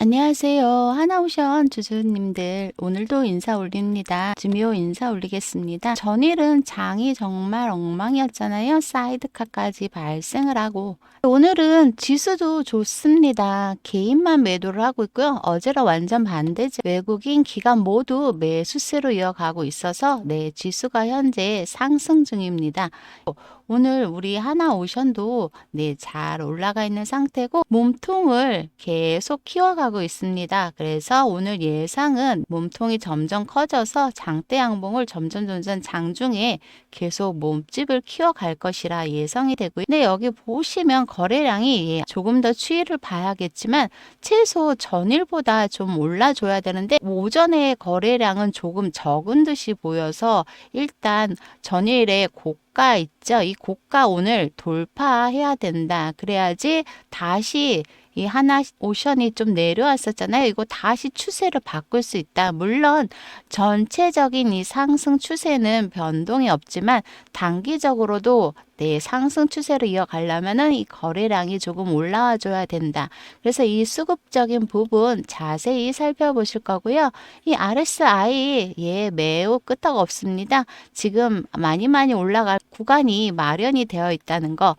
안녕하세요. 하나오션 주주님들. 오늘도 인사 올립니다. 주미호 인사 올리겠습니다. 전일은 장이 정말 엉망이었잖아요. 사이드카까지 발생을 하고. 오늘은 지수도 좋습니다. 개인만 매도를 하고 있고요. 어제랑 완전 반대죠. 외국인 기관 모두 매수세로 이어가고 있어서 네, 지수가 현재 상승 중입니다. 오늘 우리 하나 오션도 네, 잘 올라가 있는 상태고 몸통을 계속 키워가고 있습니다. 그래서 오늘 예상은 몸통이 점점 커져서 장대 양봉을 점점 점점 장중에 계속 몸집을 키워갈 것이라 예상이 되고요. 근데 여기 보시면 거래량이 예, 조금 더 추이를 봐야겠지만 최소 전일보다 좀 올라줘야 되는데 오전에 거래량은 조금 적은 듯이 보여서 일단 전일에 고가 있죠. 이 고가 오늘 돌파해야 된다. 그래야지 다시 이 하나 오션이 좀 내려왔었잖아요. 이거 다시 추세를 바꿀 수 있다. 물론 전체적인 이 상승 추세는 변동이 없지만 단기적으로도 네, 상승 추세로 이어가려면은 이 거래량이 조금 올라와 줘야 된다. 그래서 이 수급적인 부분 자세히 살펴보실 거고요. 이 RSI 예, 매우 끄떡 없습니다. 지금 많이 많이 올라갈 구간이 마련이 되어 있다는 거.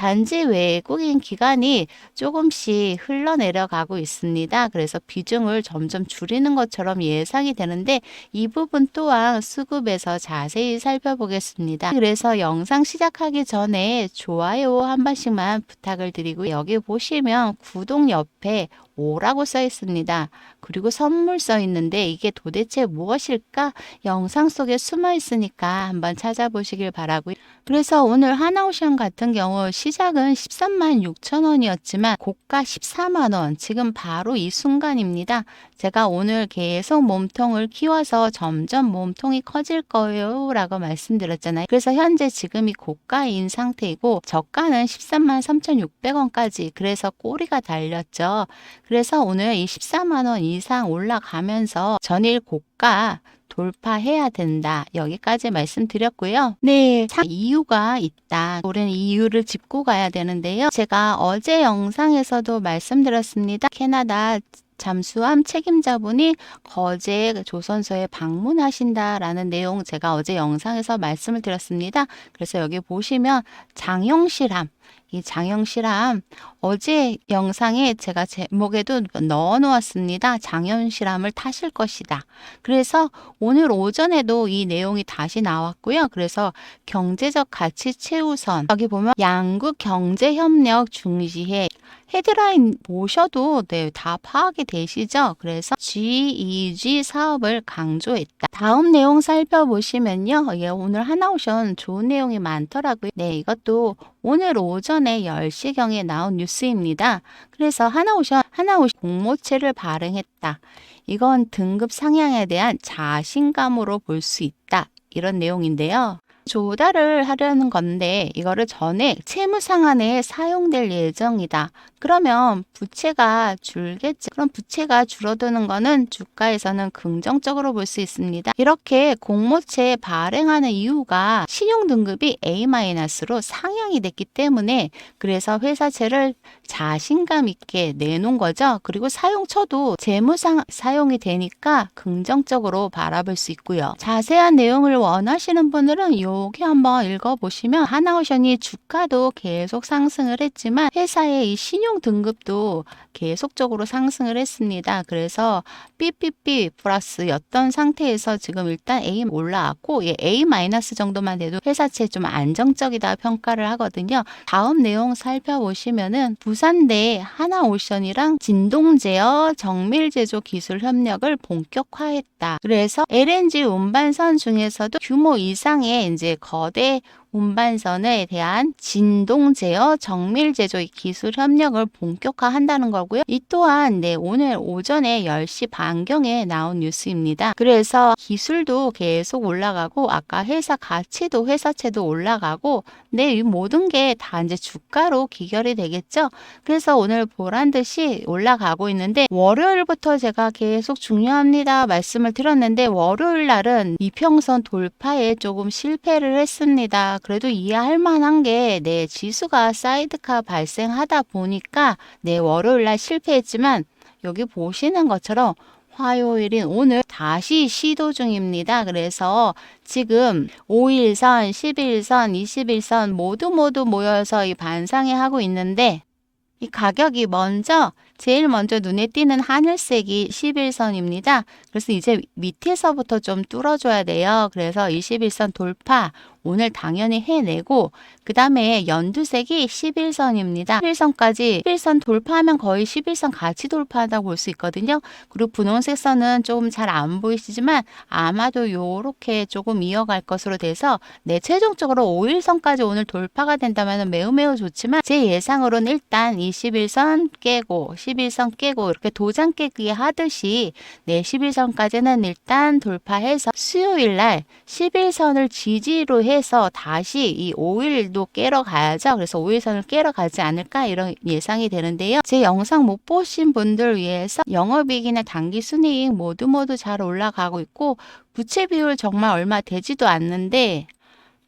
단지 외국인 기관이 조금씩 흘러내려가고 있습니다. 그래서 비중을 점점 줄이는 것처럼 예상이 되는데 이 부분 또한 수급에서 자세히 살펴보겠습니다. 그래서 영상 시작하기 전에 좋아요 한 번씩만 부탁을 드리고 여기 보시면 구독 옆에 5라고 써 있습니다. 그리고 선물 써 있는데 이게 도대체 무엇일까? 영상 속에 숨어 있으니까 한번 찾아보시길 바라고요. 그래서 오늘 하나오션 같은 경우 시작은 13만 6천 원이었지만 고가 14만 원. 지금 바로 이 순간입니다. 제가 오늘 계속 몸통을 키워서 점점 몸통이 커질 거예요. 라고 말씀드렸잖아요. 그래서 현재 지금이 고가인 상태이고 저가는 13만 3,600원까지 그래서 꼬리가 달렸죠. 그래서 오늘 이 14만 원 이상 올라가면서 전일 고가 돌파해야 된다. 여기까지 말씀드렸고요. 네, 참 이유가 있다. 우리는 이유를 짚고 가야 되는데요. 제가 어제 영상에서도 말씀드렸습니다. 캐나다 잠수함 책임자분이 거제 조선소에 방문하신다라는 내용 제가 어제 영상에서 말씀을 드렸습니다. 그래서 여기 보시면 장영실함 이 장영실함 어제 영상에 제가 제목에도 넣어 놓았습니다. 장영실함을 타실 것이다. 그래서 오늘 오전에도 이 내용이 다시 나왔고요. 그래서 경제적 가치 최우선 여기 보면 양국 경제 협력 중시해 헤드라인 보셔도 네, 다 파악이 되시죠? 그래서 GEG 사업을 강조했다. 다음 내용 살펴보시면요. 예, 오늘 하나오션 좋은 내용이 많더라고요. 네, 이것도 오늘 오전에 10시경에 나온 뉴스입니다. 그래서 하나오션, 하나오션 공모체를 발행했다. 이건 등급 상향에 대한 자신감으로 볼 수 있다. 이런 내용인데요. 조달을 하려는 건데 이거를 전액 채무 상환에 사용될 예정이다. 그러면 부채가 줄겠지. 그럼 부채가 줄어드는 거는 주가에서는 긍정적으로 볼 수 있습니다. 이렇게 공모채 발행하는 이유가 신용 등급이 A-로 상향이 됐기 때문에 그래서 회사채를 자신감 있게 내놓은 거죠. 그리고 사용처도 재무상 사용이 되니까 긍정적으로 바라볼 수 있고요. 자세한 내용을 원하시는 분들은 여기 한번 읽어보시면 하나오션이 주가도 계속 상승을 했지만 회사의 이 신용 등급도 계속적으로 상승을 했습니다. 그래서 BBB 플러스였던 상태에서 지금 일단 A 올라왔고 예, A 마이너스 정도만 돼도 회사채 좀 안정적이다 평가를 하거든요. 다음 내용 살펴보시면은 부산대 하나오션이랑 진동제어 정밀제조 기술 협력을 본격화했다. 그래서 LNG 운반선 중에서도 규모 이상의 이제 거대 운반선에 대한 진동 제어 정밀 제조 기술 협력을 본격화한다는 거고요. 이 또한 네, 오늘 오전에 10시 반경에 나온 뉴스입니다. 그래서 기술도 계속 올라가고 아까 회사 가치도 회사채도 올라가고 네, 이 모든 게 다 이제 주가로 기결이 되겠죠. 그래서 오늘 보란 듯이 올라가고 있는데 월요일부터 제가 계속 중요합니다 말씀을 드렸는데 월요일 날은 이평선 돌파에 조금 실패를 했습니다. 그래도 이해할 만한 게, 네, 지수가 사이드카 발생하다 보니까, 네, 월요일 날 실패했지만, 여기 보시는 것처럼 화요일인 오늘 다시 시도 중입니다. 그래서 지금 5일선, 11선, 21선 모두 모두 모여서 이 반상회 하고 있는데 이 가격이 먼저 제일 먼저 눈에 띄는 하늘색이 11선입니다. 그래서 이제 밑에서부터 좀 뚫어줘야 돼요. 그래서 21선 돌파 오늘 당연히 해내고 그 다음에 연두색이 11선입니다. 11선까지 11선 돌파하면 거의 11선 같이 돌파한다고 볼 수 있거든요. 그리고 분홍색 선은 조금 잘 안 보이시지만 아마도 요렇게 조금 이어갈 것으로 돼서 네, 최종적으로 5일선까지 오늘 돌파가 된다면 매우 매우 좋지만 제 예상으로는 일단 21선 깨고 11선 깨고 이렇게 도장 깨기 하듯이 네, 11선까지는 일단 돌파해서 수요일 날 11선을 지지로 해서 다시 이 5일도 깨러 가야죠. 그래서 5일선을 깨러 가지 않을까 이런 예상이 되는데요. 제 영상 못 보신 분들 위해서 영업이익이나 단기 순이익 모두 모두 잘 올라가고 있고 부채 비율 정말 얼마 되지도 않는데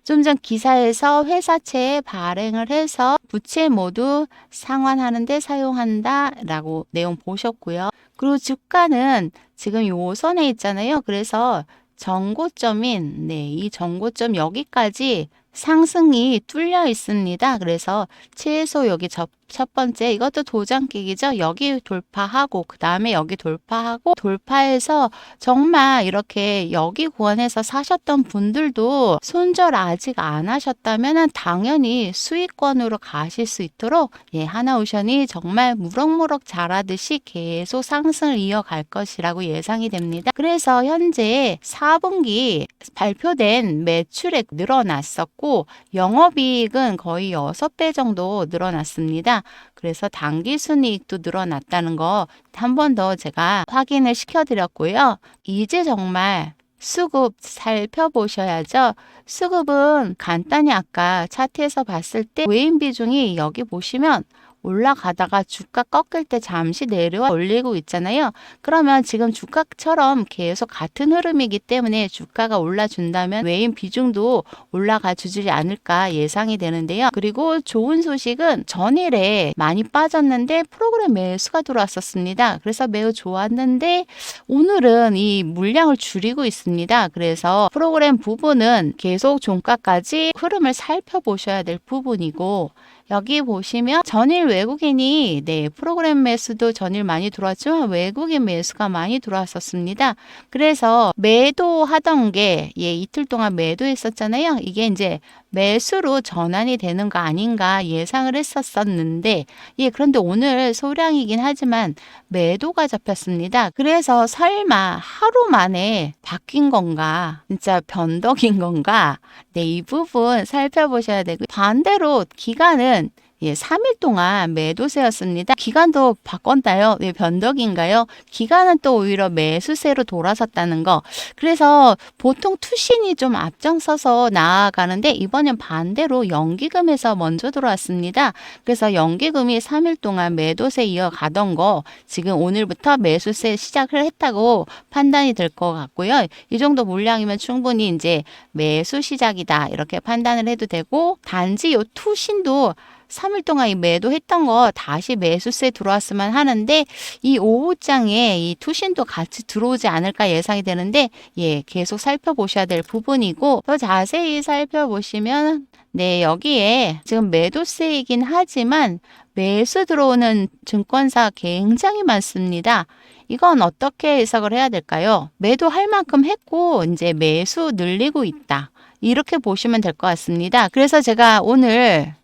좀 전 기사에서 회사채에 발행을 해서 부채 모두 상환하는데 사용한다 라고 내용 보셨고요. 그리고 주가는 지금 요 선에 있잖아요. 그래서 정고점인 네, 이 정고점 여기까지 상승이 뚫려 있습니다. 그래서 최소 여기 첫, 첫 번째 이것도 도장 깨기죠. 여기 돌파하고 그 다음에 여기 돌파하고 돌파해서 정말 이렇게 여기 구원해서 사셨던 분들도 손절 아직 안 하셨다면 당연히 수익권으로 가실 수 있도록 예, 하나오션이 정말 무럭무럭 자라듯이 계속 상승을 이어갈 것이라고 예상이 됩니다. 그래서 현재 4분기 발표된 매출액 늘어났었고 영업이익은 거의 6배 정도 늘어났습니다. 그래서 당기 순이익도 늘어났다는 거 한 번 더 제가 확인을 시켜드렸고요. 이제 정말 수급 살펴보셔야죠. 수급은 간단히 아까 차트에서 봤을 때 외인 비중이 여기 보시면 올라가다가 주가 꺾일 때 잠시 내려와 올리고 있잖아요. 그러면 지금 주가처럼 계속 같은 흐름이기 때문에 주가가 올라준다면 외인 비중도 올라가 주지 않을까 예상이 되는데요. 그리고 좋은 소식은 전일에 많이 빠졌는데 프로그램 매수가 들어왔었습니다. 그래서 매우 좋았는데 오늘은 이 물량을 줄이고 있습니다. 그래서 프로그램 부분은 계속 종가까지 흐름을 살펴보셔야 될 부분이고 여기 보시면 전일 외국인이 네 프로그램 매수도 전일 많이 들어왔지만 외국인 매수가 많이 들어왔었습니다. 그래서 매도하던 게 예, 이틀 동안 매도했었잖아요. 이게 이제 매수로 전환이 되는 거 아닌가 예상을 했었었는데 예 그런데 오늘 소량이긴 하지만 매도가 잡혔습니다. 그래서 설마 하루 만에 바뀐 건가 진짜 변덕인 건가 네 이 부분 살펴보셔야 되고 반대로 기간은 예, 3일 동안 매도세였습니다. 기간도 바꿨나요? 예, 변덕인가요? 기간은 또 오히려 매수세로 돌아섰다는 거. 그래서 보통 투신이 좀 앞장서서 나아가는데 이번엔 반대로 연기금에서 먼저 들어왔습니다. 그래서 연기금이 3일 동안 매도세 이어가던 거 지금 오늘부터 매수세 시작을 했다고 판단이 될 것 같고요. 이 정도 물량이면 충분히 이제 매수 시작이다 이렇게 판단을 해도 되고 단지 요 투신도 3일 동안 이 매도했던 거 다시 매수세 들어왔으면 하는데 이 오후장에 이 투신도 같이 들어오지 않을까 예상이 되는데 예 계속 살펴보셔야 될 부분이고 더 자세히 살펴보시면 네 여기에 지금 매도세이긴 하지만 매수 들어오는 증권사 굉장히 많습니다. 이건 어떻게 해석을 해야 될까요? 매도할 만큼 했고 이제 매수 늘리고 있다. 이렇게 보시면 될 것 같습니다. 그래서 제가 오늘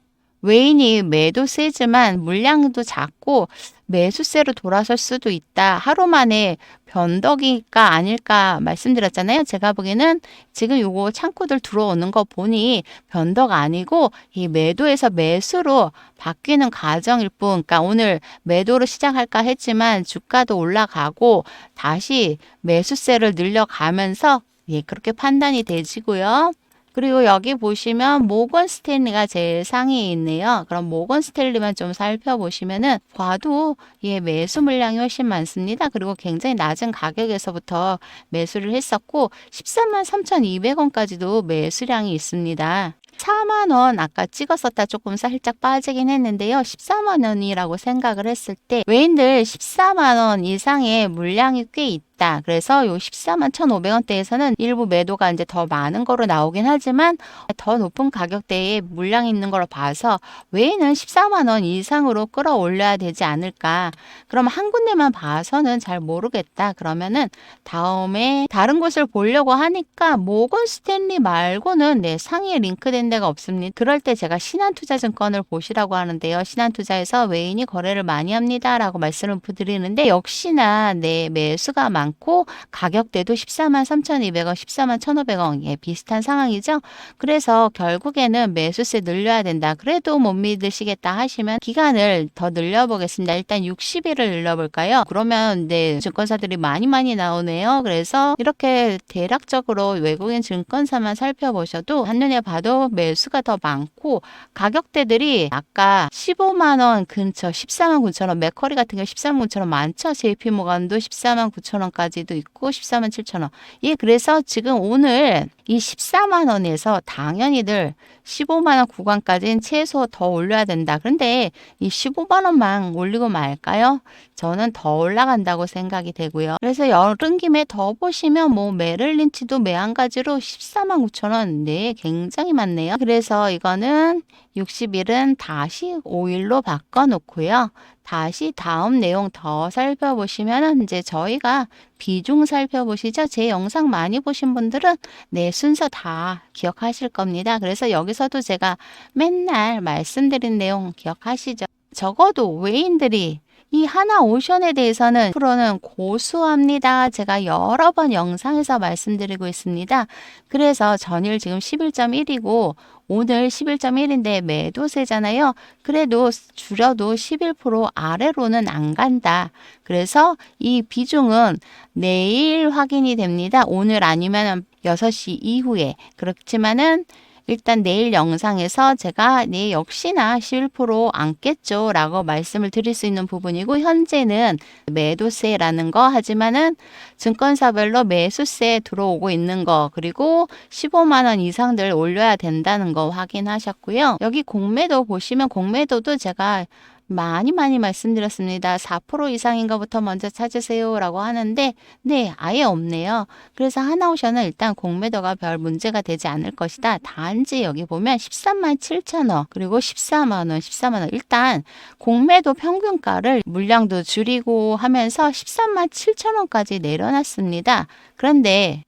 외인이 매도 세지만 물량도 작고 매수세로 돌아설 수도 있다. 하루 만에 변덕일까 아닐까 말씀드렸잖아요. 제가 보기에는 지금 요거 창구들 들어오는 거 보니 변덕 아니고 이 매도에서 매수로 바뀌는 과정일 뿐. 그러니까 오늘 매도로 시작할까 했지만 주가도 올라가고 다시 매수세를 늘려가면서 예, 그렇게 판단이 되지고요. 그리고 여기 보시면 모건 스탠리가 제일 상위에 있네요. 그럼 모건 스탠리만 좀 살펴보시면은 봐도 예, 매수 물량이 훨씬 많습니다. 그리고 굉장히 낮은 가격에서부터 매수를 했었고 13만 3,200원까지도 매수량이 있습니다. 4만 원 아까 찍었었다 조금 살짝 빠지긴 했는데요. 14만 원이라고 생각을 했을 때 외인들 14만 원 이상의 물량이 꽤 있다. 그래서 요 14만 1,500원대에서는 일부 매도가 이제 더 많은 거로 나오긴 하지만 더 높은 가격대에 물량이 있는 걸로 봐서 외인은 14만 원 이상으로 끌어올려야 되지 않을까. 그럼 한 군데만 봐서는 잘 모르겠다. 그러면은 다음에 다른 곳을 보려고 하니까 모건 스탠리 말고는 네, 상위에 링크된 데가 없습니다. 그럴 때 제가 신한투자증권을 보시라고 하는데요. 신한투자에서 외인이 거래를 많이 합니다라고 말씀을 드리는데 역시나 네, 매수가 많고 가격대도 14만 3,200원, 14만 1,500원 예, 비슷한 상황이죠. 그래서 결국에는 매수세 늘려야 된다. 그래도 못 믿으시겠다 하시면 기간을 더 늘려보겠습니다. 일단 60일을 늘려볼까요? 그러면 네, 증권사들이 많이 많이 나오네요. 그래서 이렇게 대략적으로 외국인 증권사만 살펴보셔도 한눈에 봐도 매수가 더 많고 가격대들이 아까 15만 원 근처 14만 9천 원 맥커리 같은 경우 14만 9천 원 많죠. JP 모건도 14만 9천 원까지도 있고 14만 7천 원. 예, 그래서 지금 오늘 이 14만 원에서 당연히들 15만 원 구간까지는 최소 더 올려야 된다. 그런데 이 15만 원만 올리고 말까요? 저는 더 올라간다고 생각이 되고요. 그래서 여름 김에 더 보시면 뭐 메를린치도 매한 가지로 14만 9천 원. 네, 굉장히 많네요. 그래서 이거는 60일은 다시 5일로 바꿔 놓고요. 다시 다음 내용 더 살펴보시면은 이제 저희가 비중 살펴보시죠. 제 영상 많이 보신 분들은 네, 순서 다 기억하실 겁니다. 그래서 여기서도 제가 맨날 말씀드린 내용 기억하시죠. 적어도 외인들이 이 하나 오션에 대해서는 프로는 고수합니다. 제가 여러 번 영상에서 말씀드리고 있습니다. 그래서 전일 지금 11.1이고 오늘 11.1인데 매도세잖아요. 그래도 줄여도 11% 아래로는 안 간다. 그래서 이 비중은 내일 확인이 됩니다. 오늘 아니면 6시 이후에. 그렇지만은 일단 내일 영상에서 제가 네 역시나 11% 안겠죠 라고 말씀을 드릴 수 있는 부분이고 현재는 매도세라는 거 하지만은 증권사별로 매수세 들어오고 있는 거 그리고 15만 원 이상들 올려야 된다는 거 확인하셨고요. 여기 공매도 보시면 공매도도 제가 많이 많이 말씀드렸습니다. 4% 이상인 것부터 먼저 찾으세요 라고 하는데 네 아예 없네요. 그래서 하나오션은 일단 공매도가 별 문제가 되지 않을 것이다. 단지 여기 보면 13만 7천 원 그리고 14만 원 14만 원 일단 공매도 평균가를 물량도 줄이고 하면서 13만 7천 원까지 내려놨습니다. 그런데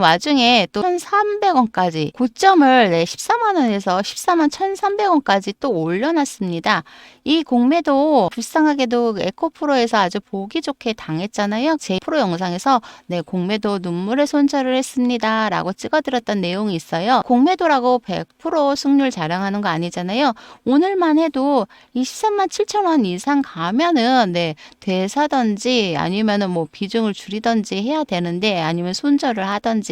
와중에 또 1,300원까지 고점을 네, 14만 원에서 14만 1,300원까지 또 올려놨습니다. 이 공매도 불쌍하게도 에코프로에서 아주 보기 좋게 당했잖아요. 제 프로 영상에서 네, 공매도 눈물의 손절을 했습니다. 라고 찍어드렸던 내용이 있어요. 공매도라고 100% 승률 자랑하는 거 아니잖아요. 오늘만 해도 23만 7천 원 이상 가면은 네, 되사던지 아니면은 뭐 비중을 줄이던지 해야 되는데 아니면 손절을 하던지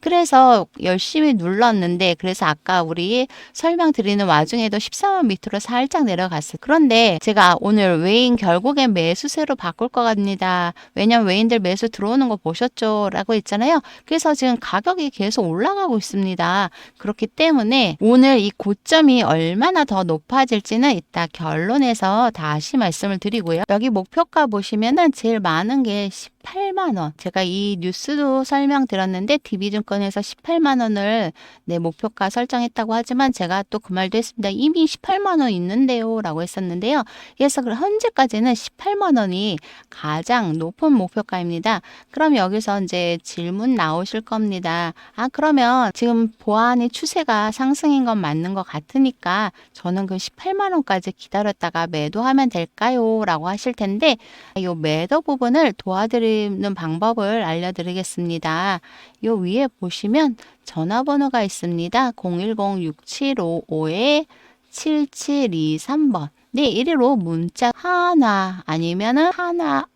그래서 열심히 눌렀는데 그래서 아까 우리 설명 드리는 와중에도 14만 밑으로 살짝 내려갔어요. 그런데 제가 오늘 외인 결국엔 매수세로 바꿀 것 같습니다. 왜냐면 외인들 매수 들어오는 거 보셨죠? 라고 했잖아요. 그래서 지금 가격이 계속 올라가고 있습니다. 그렇기 때문에 오늘 이 고점이 얼마나 더 높아질지는 이따 결론에서 다시 말씀을 드리고요. 여기 목표가 보시면은 제일 많은 게 18만 원. 제가 이 뉴스도 설명드렸는데 DB증권에서 18만 원을 내 목표가 설정했다고 하지만 제가 또 그 말도 했습니다. 이미 18만 원 있는데요. 라고 했었는데요. 그래서 현재까지는 18만 원이 가장 높은 목표가입니다. 그럼 여기서 이제 질문 나오실 겁니다. 아, 그러면 지금 보안이 추세가 상승인 건 맞는 것 같으니까 저는 그 18만 원까지 기다렸다가 매도하면 될까요? 라고 하실 텐데 이 매도 부분을 도와드 리는 방법을 알려드리겠습니다. 요 위에 보시면 전화번호가 있습니다. 010-6755-7723번. 네, 1위로 문자 하나 아니면은 하나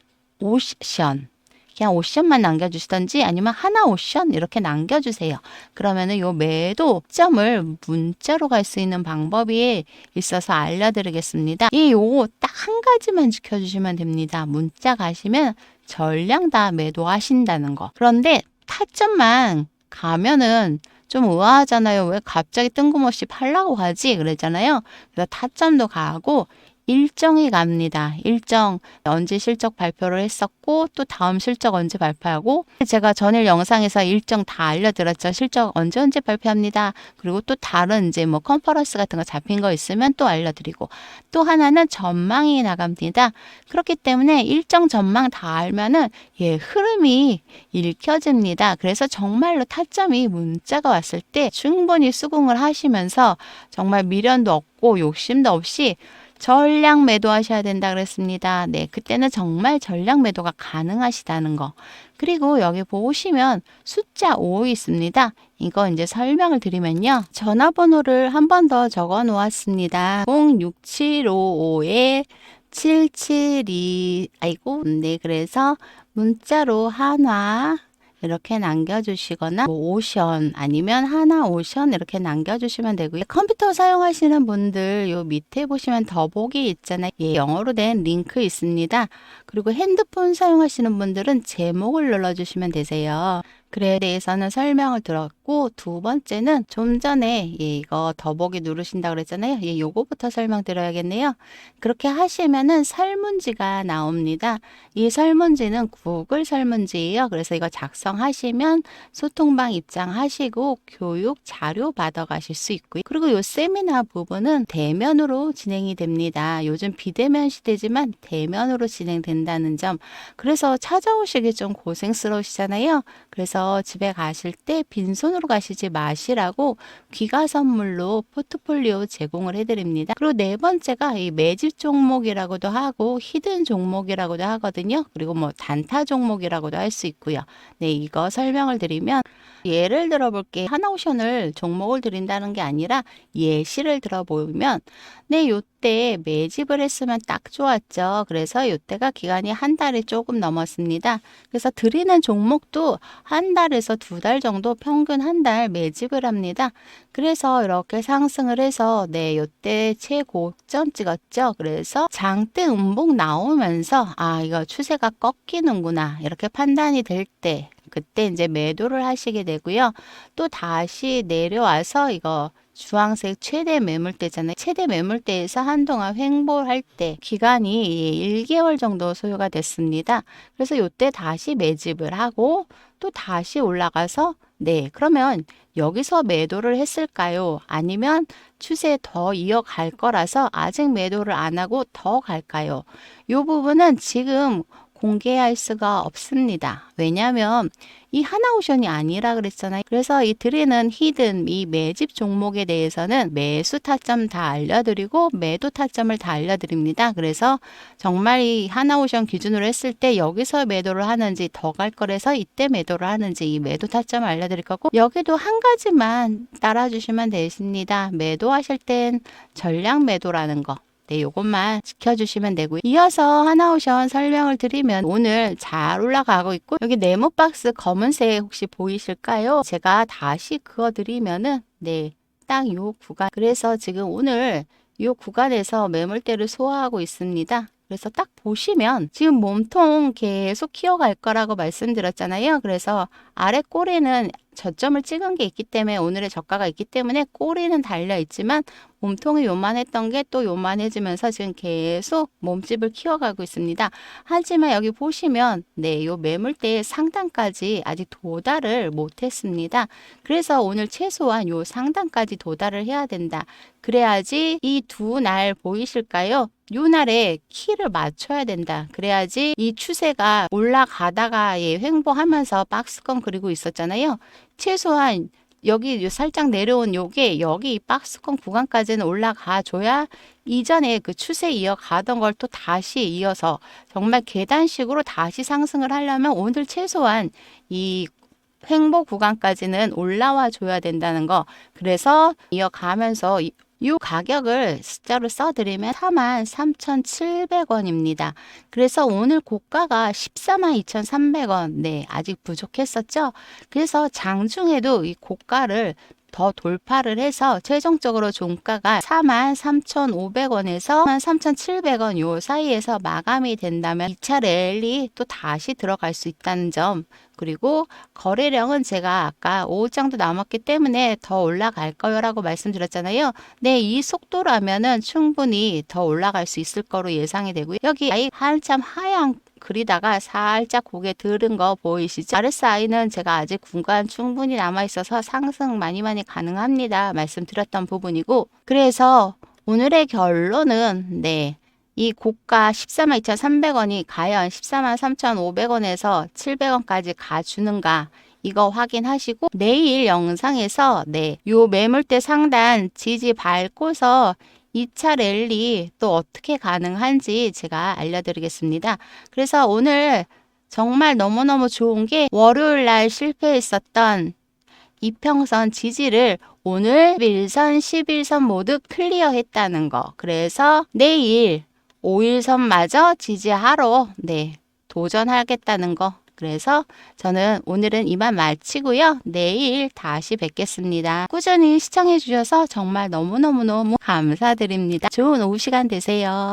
오션. 그냥 오션만 남겨주시던지 아니면 하나 오션 이렇게 남겨주세요. 그러면은 요 매도 점을 문자로 갈 수 있는 방법이 있어서 알려드리겠습니다. 이 요거 딱 한 가지만 지켜주시면 됩니다. 문자 가시면 전량 다 매도하신다는 거. 그런데 타점만 가면은 좀 의아하잖아요. 왜 갑자기 뜬금없이 팔라고 하지? 그랬잖아요. 그래서 타점도 가고 일정이 갑니다. 일정 언제 실적 발표를 했었고 또 다음 실적 언제 발표하고 제가 전일 영상에서 일정 다 알려드렸죠. 실적 언제 언제 발표합니다. 그리고 또 다른 이제 뭐 컨퍼런스 같은 거 잡힌 거 있으면 또 알려드리고 또 하나는 전망이 나갑니다. 그렇기 때문에 일정 전망 다 알면은 예 흐름이 읽혀집니다. 그래서 정말로 타점이 문자가 왔을 때 충분히 수긍을 하시면서 정말 미련도 없고 욕심도 없이 전량 매도하셔야 된다 그랬습니다. 네, 그때는 정말 전량 매도가 가능하시다는 거. 그리고 여기 보시면 숫자 5 있습니다. 이거 이제 설명을 드리면요. 전화번호를 한 번 더 적어 놓았습니다. 06755에 772 아이고 네 그래서 문자로 한화 이렇게 남겨주시거나 뭐 오션 아니면 하나 오션 이렇게 남겨주시면 되고요. 컴퓨터 사용하시는 분들 요 밑에 보시면 더보기 있잖아요. 예, 영어로 된 링크 있습니다. 그리고 핸드폰 사용하시는 분들은 제목을 눌러주시면 되세요. 글에 대해서는 설명을 들었고 두 번째는 좀 전에 예, 이거 더보기 누르신다 그랬잖아요. 예, 요거부터 설명드려야겠네요. 그렇게 하시면은 설문지가 나옵니다. 이 설문지는 구글 설문지예요. 그래서 이거 작성하시면 소통방 입장하시고 교육 자료 받아 가실 수 있고요. 그리고 요 세미나 부분은 대면으로 진행이 됩니다. 요즘 비대면 시대지만 대면으로 진행된다는 점. 그래서 찾아오시기 좀 고생스러우시잖아요. 그래서 집에 가실 때 빈손으로 가시지 마시라고 귀가 선물로 포트폴리오 제공을 해드립니다. 그리고 네 번째가 이 매집 종목이라고도 하고 히든 종목이라고도 하거든요. 그리고 뭐 단타 종목이라고도 할 수 있고요. 네, 이거 설명을 드리면 예를 들어볼게 하나오션을 종목을 드린다는 게 아니라 예시를 들어보면 네, 요때 매집을 했으면 딱 좋았죠. 그래서 요때가 기간이 한 달이 조금 넘었습니다. 그래서 드리는 종목도 한 달에서 두 달 정도 평균 한 달 매집을 합니다. 그래서 이렇게 상승을 해서 네, 요때 최고점 찍었죠. 그래서 장대 음봉 나오면서 아, 이거 추세가 꺾이는구나. 이렇게 판단이 될때 그때 이제 매도를 하시게 되고요. 또 다시 내려와서 이거 주황색 최대 매물대잖아요. 최대 매물대에서 한동안 횡보할 때 기간이 1개월 정도 소요가 됐습니다. 그래서 이때 다시 매집을 하고 또 다시 올라가서 네, 그러면 여기서 매도를 했을까요? 아니면 추세 더 이어갈 거라서 아직 매도를 안 하고 더 갈까요? 이 부분은 지금 공개할 수가 없습니다. 왜냐하면 이 하나오션이 아니라 그랬잖아요. 그래서 이 드리는 히든 이 매집 종목에 대해서는 매수 타점 다 알려드리고 매도 타점을 다 알려드립니다. 그래서 정말 이 하나오션 기준으로 했을 때 여기서 매도를 하는지 더 갈 거라서 이때 매도를 하는지 이 매도 타점을 알려드릴 거고 여기도 한 가지만 따라주시면 되십니다. 매도하실 땐 전량 매도라는 거. 네, 요것만 지켜주시면 되고요. 이어서 하나오션 설명을 드리면 오늘 잘 올라가고 있고 여기 네모 박스 검은색 혹시 보이실까요? 제가 다시 그어드리면은 네, 딱 요 구간. 그래서 지금 오늘 요 구간에서 매물대를 소화하고 있습니다. 그래서 딱 보시면 지금 몸통 계속 키워갈 거라고 말씀드렸잖아요. 그래서 아래 꼬리는 저점을 찍은 게 있기 때문에 오늘의 저가가 있기 때문에 꼬리는 달려 있지만 몸통이 요만했던 게 또 요만해지면서 지금 계속 몸집을 키워가고 있습니다. 하지만 여기 보시면 네, 요 매물대의 상단까지 아직 도달을 못했습니다. 그래서 오늘 최소한 요 상단까지 도달을 해야 된다. 그래야지 이 두 날 보이실까요? 요 날에 키를 맞춰야 된다. 그래야지 이 추세가 올라가다가 예, 횡보하면서 박스권 그리고 있었잖아요. 최소한 여기 살짝 내려온 요게 여기 박스권 구간까지는 올라가 줘야 이전에 그 추세 이어가던 걸 또 다시 이어서 정말 계단식으로 다시 상승을 하려면 오늘 최소한 이 횡보 구간까지는 올라와 줘야 된다는 거. 그래서 이어가면서 이 가격을 숫자로 써드리면 43,700원입니다. 그래서 오늘 고가가 142,300원. 네, 아직 부족했었죠? 그래서 장중에도 이 고가를 더 돌파를 해서 최종적으로 종가가 43,500원에서 3,700원 요 사이에서 마감이 된다면 2차 랠리 또 다시 들어갈 수 있다는 점 그리고 거래량은 제가 아까 5장도 남았기 때문에 더 올라갈 거요라고 말씀드렸잖아요. 네, 이 속도라면은 충분히 더 올라갈 수 있을 거로 예상이 되고요. 여기 한참 하향 그리다가 살짝 고개 들은 거 보이시죠? RSI는 제가 아직 구간 충분히 남아 있어서 상승 많이 많이 가능합니다. 말씀드렸던 부분이고 그래서 오늘의 결론은 네. 이 고가 14만 2,300원이 과연 14만 3,500원에서 700원까지 가주는가 이거 확인하시고 내일 영상에서 네, 요 매물대 상단 지지 밟고서 2차 랠리 또 어떻게 가능한지 제가 알려드리겠습니다. 그래서 오늘 정말 너무너무 좋은 게 월요일 날 실패했었던 이평선 지지를 오늘 1선, 11선 모두 클리어했다는 거. 그래서 내일 5일선마저 지지하러 네, 도전하겠다는 거. 그래서 저는 오늘은 이만 마치고요. 내일 다시 뵙겠습니다. 꾸준히 시청해 주셔서 정말 너무너무너무 감사드립니다. 좋은 오후 시간 되세요.